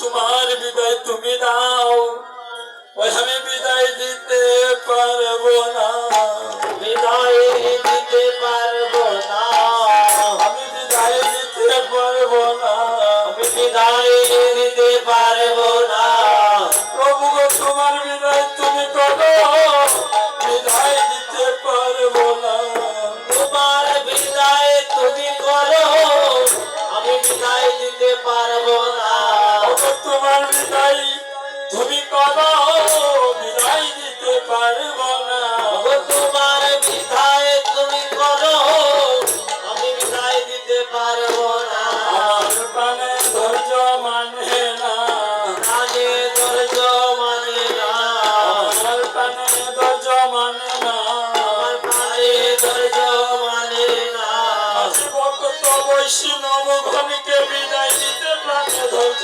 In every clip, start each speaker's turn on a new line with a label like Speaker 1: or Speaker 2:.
Speaker 1: তোমার বিদায় তুমি দাও ওই আমি বিদায় দিতে পারব না।
Speaker 2: বিদায় দিতে পারব না।
Speaker 1: আমি বিদায় দিতে পারব না।
Speaker 2: আমি বিদায় দিতে পারব না।
Speaker 1: প্রভু গো তোমার বিদায় তুমি করো বিদায় দিতে পারব না।
Speaker 2: তোমার বিদায় তুমি করো। আমি বিদায় পারব না।
Speaker 1: তোমার বিদায় তুমি করো বিদায় দিতে পারব না।
Speaker 2: তোমার বিদায় তুমি করো আমি বিদায় দিতে পারব না।
Speaker 1: প্রাণে ধৈর্য মানে না।
Speaker 2: কানে ধৈর্য মানে না।
Speaker 1: প্রাণে ধৈর্য মানে না।
Speaker 2: কানে ধৈর্য মানে না।
Speaker 1: ভক্ত বৈষ্ণব ঘনিকে বিদায় প্রাণে ধৈর্য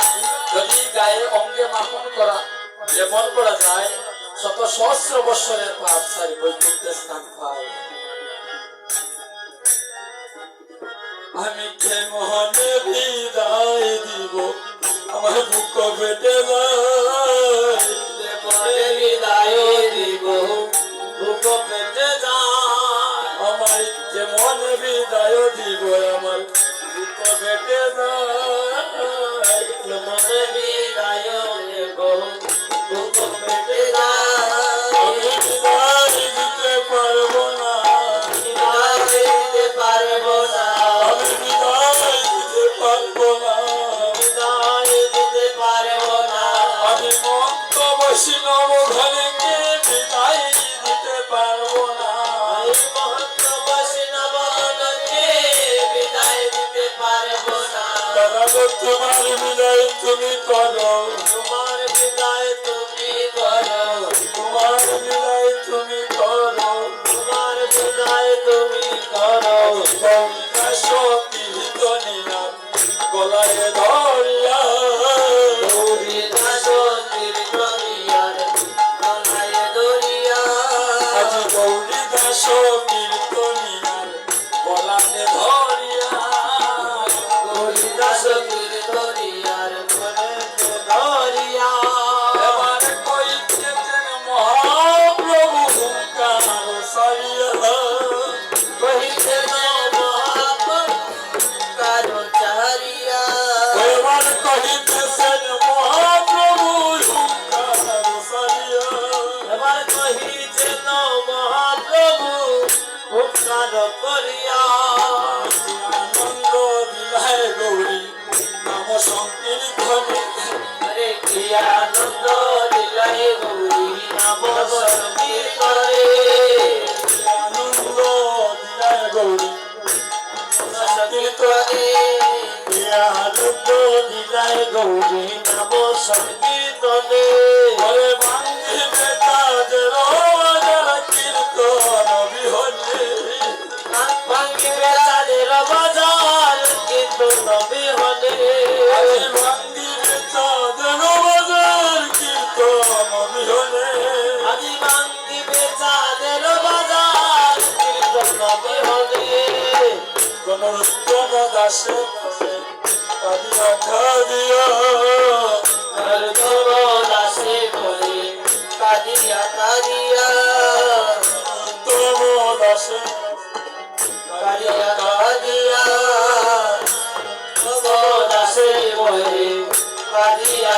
Speaker 1: গায়ে অঙ্গে মাখন করা লেপন করা যায়, শত সহস্র বৎসরের পাপ সারি বৈকুণ্ঠে স্থান পায়। আমি খে মোহনে বিদায় দিব, আমার বুক বেটে যায়।
Speaker 2: বিদায়
Speaker 1: তো তোমার বিদায় তুমি করো
Speaker 2: তোমার বিদায় তুমি করো
Speaker 1: তোমার বিদায় তুমি করো
Speaker 2: তোমার বিদায় তুমি করো
Speaker 1: সতী নিনা গলায় ধরিয়া নাম সংকীর্তনে
Speaker 2: আরে কি আনন্দ দিলাই গৌরী, নাম সংকীর্তনে
Speaker 1: আনন্দ দিলায় গৌরী
Speaker 2: সংকীর্তনে
Speaker 1: আনন্দ দিলায় গৌরী ধরে
Speaker 2: কোন
Speaker 1: উত্তম দাসে কাঁদিয়া
Speaker 2: কাঁদিয়া নরতম দাসে বলে কাঁদিয়া কাঁদিয়া
Speaker 1: উত্তম দাসে
Speaker 2: কাঁদিয়া কাঁদিয়া দাসে বলে কাঁদিয়া